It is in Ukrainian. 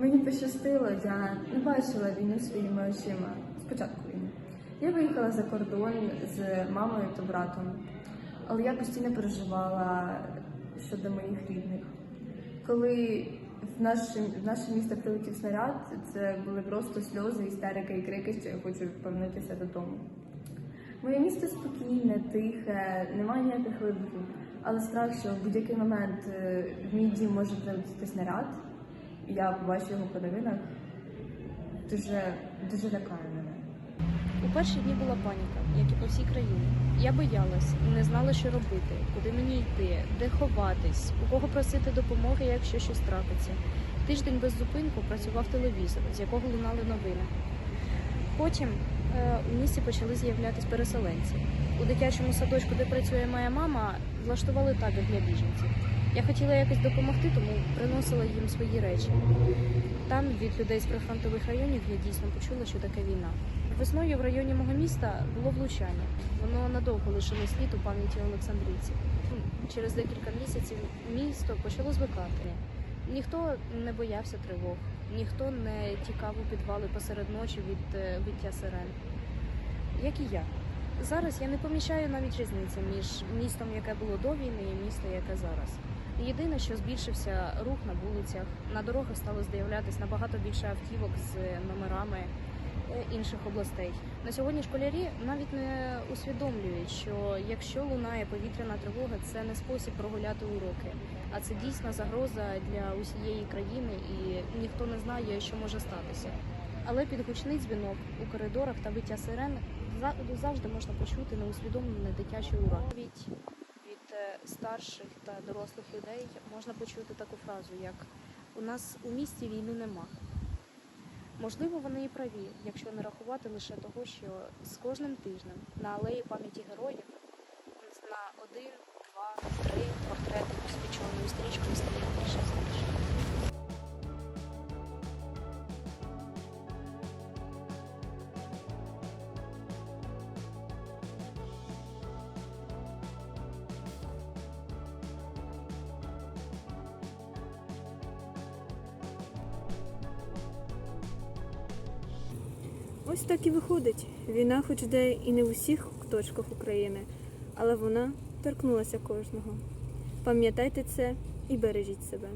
Мені пощастило, я не бачила війну своїми очима. Спочатку війни. Я виїхала за кордон з мамою та братом, але я постійно переживала щодо моїх рідних. Коли в наше, в наше місто прилетів снаряд, це були просто сльози, істерика і крики, що я хочу повернутися додому. Моє місто спокійне, тихе, немає ніяких вибухів, але страх, що в будь-який момент е, в мій дім може прилетіти снаряд, я побачу його по дуже, дуже лякає мене. У перші дні була паніка, як і по всій країні. Я боялась, не знала, що робити, куди мені йти, де ховатись, у кого просити допомоги, якщо щось трапиться. Тиждень без зупинку працював телевізор, з якого лунали новини. Потім е, у місті почали з'являтися переселенці. У дитячому садочку, де працює моя мама, влаштували табір для біженців. Я хотіла якось допомогти, тому приносила їм свої речі. Там від людей з прифронтових районів я дійсно почула, що таке війна. Весною в районі мого міста було влучання. Воно надовго лишило слід у пам'яті олександрійців. Через декілька місяців місто почало звикати. Ніхто не боявся тривог, ніхто не тікав у підвали посеред ночі від е, биття сирен. Як і я. Зараз я не помічаю навіть різниці між містом, яке було до війни, і містом, яке зараз. Єдине, що збільшився рух на вулицях, на дорогах стало з'являтися набагато більше автівок з номерами е, інших областей. На сьогодні школярі навіть не усвідомлюють, що якщо лунає повітряна тривога, це не спосіб прогуляти уроки, а це дійсна загроза для усієї країни, і ніхто не знає, що може статися. Але під гучний дзвінок у коридорах та биття сирен завжди можна почути неусвідомлений дитячий урок. Від, від е, старших та дорослих людей можна почути таку фразу, як у нас у місті війни нема. Можливо, вони і праві, якщо не рахувати лише того, що з кожним тижнем на алеї пам'яті героїв на один, два, три портрети з стрічкою стає більше більше. Ось так і виходить. Війна хоч де і не в усіх точках України, але вона торкнулася кожного. Пам'ятайте це і бережіть себе.